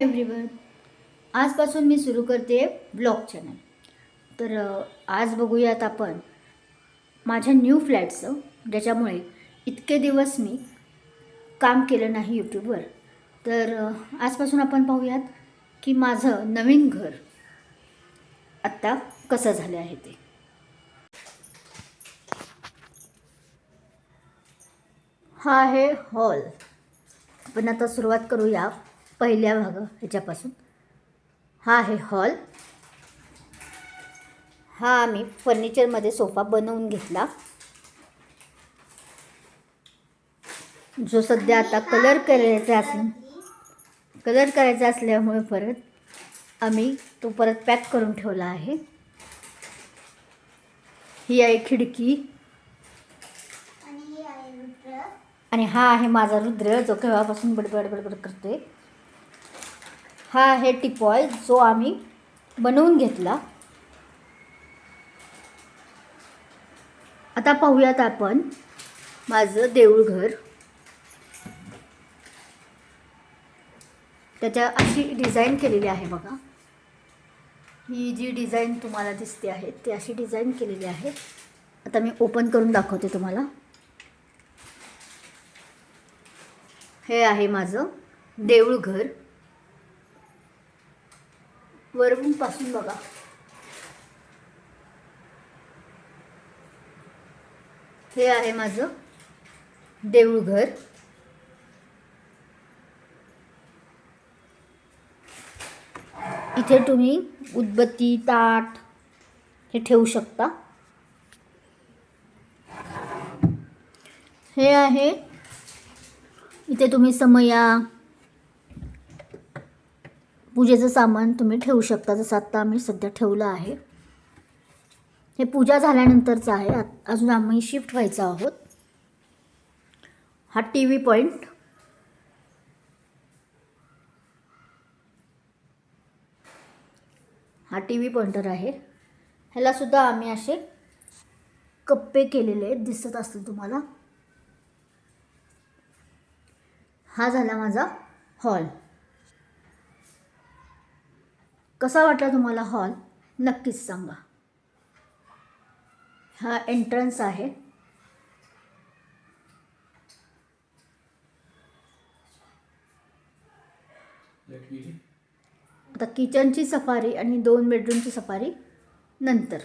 Everyone आजपासून मी सुरू करते ब्लॉग चॅनल. तर आज बघूयात आपण माझ्या न्यू फ्लॅटचं ज्याच्यामुळे इतके दिवस मी काम केलं नाही यूट्यूबवर तर आजपासून आपण पाहूयात की माझं नवीन घर आत्ता कसं झालं आहे ते. हा आहे हॉल. आपण आता सुरुवात करूया पहिल्या भाग ह्याच्यापासून हा आहे हॉल. हा आम्ही फर्निचरमध्ये सोफा बनवून घेतला. जो सध्या आता कलर करायचा असेल कलर करायचा असल्यामुळे परत आम्ही तो परत पॅक करून ठेवला आहे. ही आहे खिडकी. आणि हा आहे माझा रुद्र जो केव्हापासून बडबड बडबड करतोय. हा आहे टिपॉय जो आम्ही बनवून घेतला. आता पाहूयात आपण माझं देऊळघर. त्याच्या अशी डिझाईन केलेली आहे बघा. ही जी डिझाईन तुम्हाला दिसते आहे ती अशी डिझाईन केलेली आहे. आता मी ओपन करून दाखवते तुम्हाला. हे आहे माझं देऊळघर. वरून पासून बघा. हे आहे माझं देऊळघर. इथे तुम्ही उदबत्ती ताट हे ठेवू शकता. हे आहे इथे तुम्ही समया पूजेचं सामान तुम्ही ठेवू शकता. जसं आत्ता आम्ही सध्या ठेवलं आहे. हे पूजा झाल्यानंतरचं आहे. अजून आम्ही शिफ्ट व्हायचं आहोत. हा टी व्ही पॉईंट हा टी व्ही पॉइंटर आहे. ह्यालासुद्धा आम्ही असे कप्पे केलेले आहेत दिसत असतील तुम्हाला. हा झाला माझा हॉल. कसा वाटला तुम्हाला हॉल? नक्कीच सांगा. हा एंट्रन्स आहे. आता किचनची सफारी आणि दोन बेडरूमची सफारी नंतर.